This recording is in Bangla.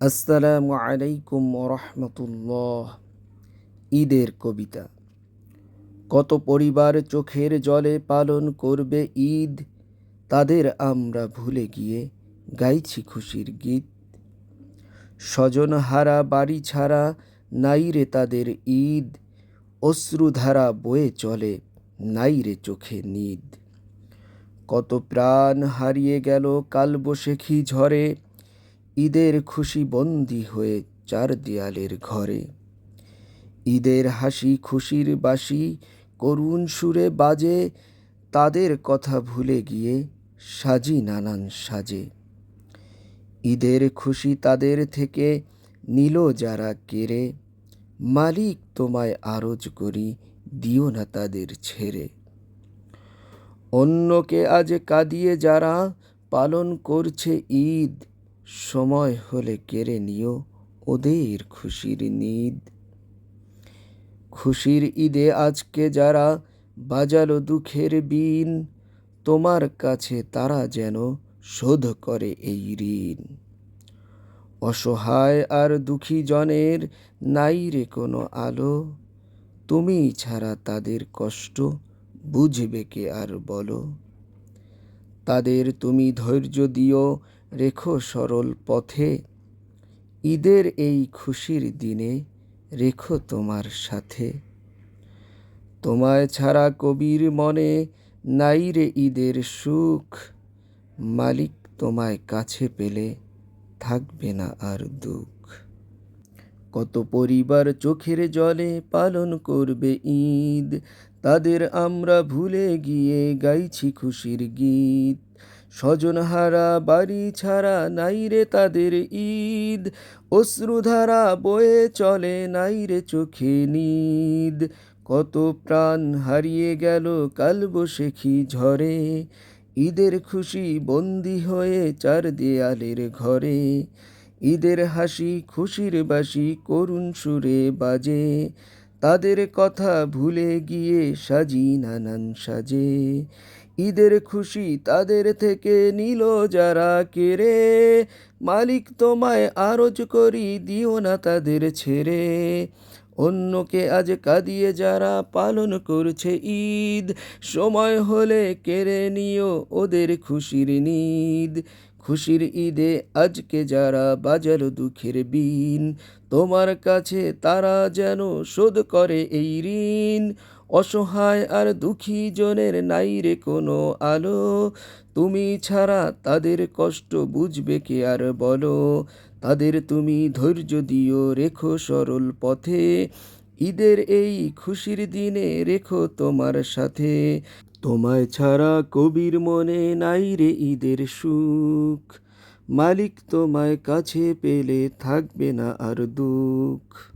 আসসালামু আলাইকুম রহমতুল্লাহ ঈদের কবিতা। কত পরিবার চোখের জলে পালন করবে ঈদ, তাদের আমরা ভুলে গিয়ে গাইছি খুশির গীত। স্বজন হারা বাড়ি ছাড়া নাই রে তাদের ঈদ অশ্রুধারা বয়ে চলে নাই রে চোখে নিদ। কত প্রাণ হারিয়ে গেল কালবশেখী ঝড়ে ঈদের খুশি বন্দি হয়ে চার দেয়ালের ঘরে। ঈদের হাসি খুশির বাসি, করুণ সুরে বাজে, তাদের কথা ভুলে গিয়ে সাজি নানান সাজে। ঈদের খুশি তাদের থেকে নিল যারা কেড়ে, মালিক তোমায় আরজ করি, দিও না তাদের ছেড়ে। অন্যকে আজ কাঁদিয়ে যারা পালন করছে ঈদ সময় হলে কেড়ে নিও ওদের খুশির নিদ। খুশির ঈদে আজকে যারা বাজালো দুঃখের বিন, তোমার কাছে তারা যেন শোধ করে এই ঋণ। অসহায় আর দুঃখী জনের নাই রে কোনো আলো, তুমি ছাড়া তাদের কষ্ট বুঝবে কে আর বলো। তাদের তুমি ধৈর্য দিও রেখো সরল পথে। ঈদের এই খুশির দিনে রেখো তোমার সাথে। তোমায় ছাড়া কবির মনে নাই রে ঈদের সুখ। মালিক তোমায় কাছে পেলে থাকবে না আর দুঃখ। কত পরিবার চোখের জলে পালন করবে ঈদ, তাদের আমরা ভুলে গিয়ে গাইছি খুশির গীত। স্বজনহারা বাড়ি ছাড়া নাই রে তাদের ঈদ। অশ্রুধারা বয়ে চলে নাই রে চোখে নিদ। কত প্রাণ হারিয়ে গেল কাল কালবশেখী ঝরে ঈদের খুশি বন্দি হয়ে চার দেয়ালের ঘরে। ঈদের হাসি খুশির বাসি করুণ সুরে বাজে। তাদের কথা ভুলে গিয়ে সাজি নানান সাজে। ঈদের খুশি তাদের থেকে নিল যারা কেড়ে। মালিক তোমায় আরজ করি, দিও না তাদের ছেড়ে। অন্যকে আজ কাঁদিয়ে যারা পালন করছে ঈদ, সময় হলে কেড়ে নিও ওদের খুশির নিদ। খুশির ঈদে আজকে যারা বাজার দুঃখের বিন, তোমার কাছে তারা যেন শোধ করে এই ঋণ। অসহায় আর দুঃখী জনের নাই রে কোনো আলো। তুমি ছাড়া তাদের কষ্ট বুঝবে কে আর বলো। তাদের তুমি ধৈর্য দিও, রেখো সরল পথে। ঈদের এই খুশির দিনে রেখো তোমার সাথে। তোমায় ছাড়া কবির মনে নাই রে ঈদের সুখ। মালিক তোমায় কাছে পেলে থাকবে না আর দুঃখ।